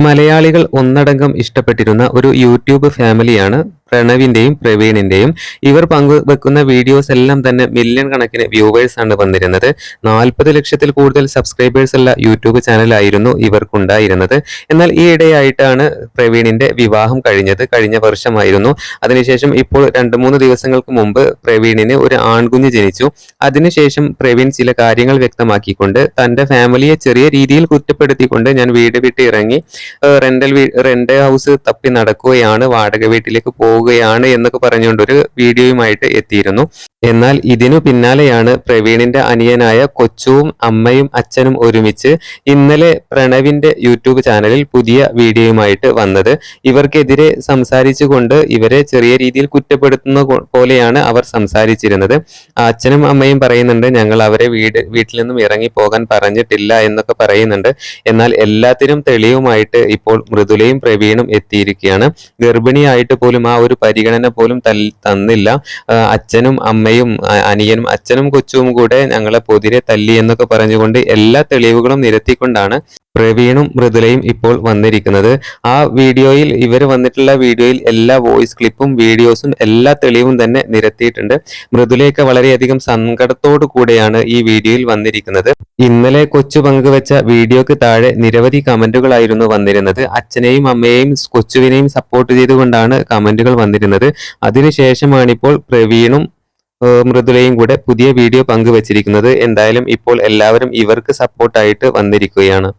മലയാളികൾ ഒന്നടങ്കം ഇഷ്ടപ്പെട്ടിരുന്ന ഒരു യൂട്യൂബ് ഫാമിലിയാണ് പ്രണവിന്റെയും പ്രവീണിന്റെയും ഇവർ പങ്കുവെക്കുന്ന വീഡിയോസ് എല്ലാം തന്നെ മില്യൺ കണക്കിന് വ്യൂവേഴ്സ് ആണ് വന്നിരുന്നത്. നാൽപ്പത് ലക്ഷത്തിൽ കൂടുതൽ സബ്സ്ക്രൈബേഴ്സ് ഉള്ള യൂട്യൂബ് ചാനലായിരുന്നു ഇവർക്കുണ്ടായിരുന്നത്. എന്നാൽ ഈ ഇടയായിട്ടാണ് പ്രവീണിന്റെ വിവാഹം കഴിഞ്ഞത്. കഴിഞ്ഞ വർഷമായിരുന്നു. അതിനുശേഷം ഇപ്പോൾ രണ്ട് മൂന്ന് ദിവസങ്ങൾക്ക് മുമ്പ് പ്രവീണിന് ഒരു ആൺകുഞ്ഞ് ജനിച്ചു. അതിനുശേഷം പ്രവീൺ ചില കാര്യങ്ങൾ വ്യക്തമാക്കിക്കൊണ്ട് തന്റെ ഫാമിലിയെ ചെറിയ രീതിയിൽ കുറ്റപ്പെടുത്തിക്കൊണ്ട് ഞാൻ വീട് വിട്ട് ഇറങ്ങി റെന്റൽ റെന്റ് ഹൗസ് തപ്പി നടക്കുകയാണ്. വാടക വീട്ടിലേക്ക് പോവുകയാണ് എന്നൊക്കെ പറഞ്ഞുകൊണ്ട് ഒരു വീഡിയോയുമായിട്ട് എത്തിയിരുന്നു. എന്നാൽ ഇതിനു പിന്നാലെയാണ് പ്രവീണിന്റെ അനിയനായ കൊച്ചുവും അമ്മയും അച്ഛനും ഒരുമിച്ച് ഇന്നലെ പ്രണവിന്റെ യൂട്യൂബ് ചാനലിൽ പുതിയ വീഡിയോയുമായിട്ട് വന്നത്. ഇവർക്കെതിരെ സംസാരിച്ചുകൊണ്ട് ഇവരെ ചെറിയ രീതിയിൽ കുറ്റപ്പെടുത്തുന്ന പോലെയാണ് അവർ സംസാരിച്ചിരുന്നത്. അച്ഛനും അമ്മയും പറയുന്നുണ്ട് ഞങ്ങൾ അവരെ വീട് വീട്ടിൽ നിന്നും ഇറങ്ങി പോകാൻ പറഞ്ഞിട്ടില്ല എന്നൊക്കെ പറയുന്നുണ്ട്. എന്നാൽ എല്ലാത്തിനും തെളിവുമായിട്ട് ഇപ്പോൾ മൃദുലയും പ്രവീണും എത്തിയിരിക്കുകയാണ്. ഗർഭിണിയായിട്ട് പോലും ആ ഒരു പരിഗണന പോലും തന്നില്ല. അച്ഛനും അമ്മയും അനിയനും അച്ഛനും കൊച്ചും കൂടെ ഞങ്ങളെ പൊതിരെ തല്ലി എന്നൊക്കെ പറഞ്ഞുകൊണ്ട് എല്ലാ തെളിവുകളും നിരത്തിക്കൊണ്ടാണ് പ്രവീണും മൃദുലയും ഇപ്പോൾ വന്നിരിക്കുന്നത്. ആ വീഡിയോയിൽ ഇവർ വന്നിട്ടുള്ള വീഡിയോയിൽ എല്ലാ വോയിസ് ക്ലിപ്പും വീഡിയോസും എല്ലാ തെളിവും തന്നെ നിരത്തിയിട്ടുണ്ട്. മൃദുലയൊക്കെ വളരെയധികം സങ്കടത്തോടു കൂടെയാണ് ഈ വീഡിയോയിൽ വന്നിരിക്കുന്നത്. ഇന്നലെ കൊച്ചു പങ്കുവെച്ച വീഡിയോക്ക് താഴെ നിരവധി കമന്റുകളായിരുന്നു വന്നിരുന്നത്. അച്ഛനെയും അമ്മയെയും കൊച്ചുവിനെയും സപ്പോർട്ട് ചെയ്തുകൊണ്ടാണ് കമന്റുകൾ വന്നിരുന്നത്. അതിനുശേഷമാണിപ്പോൾ പ്രവീണും മൃദുലയും കൂടെ പുതിയ വീഡിയോ പങ്കുവച്ചിരിക്കുന്നത്. എന്തായാലും ഇപ്പോൾ എല്ലാവരും ഇവർക്ക് സപ്പോർട്ടായിട്ട് വന്നിരിക്കുകയാണ്.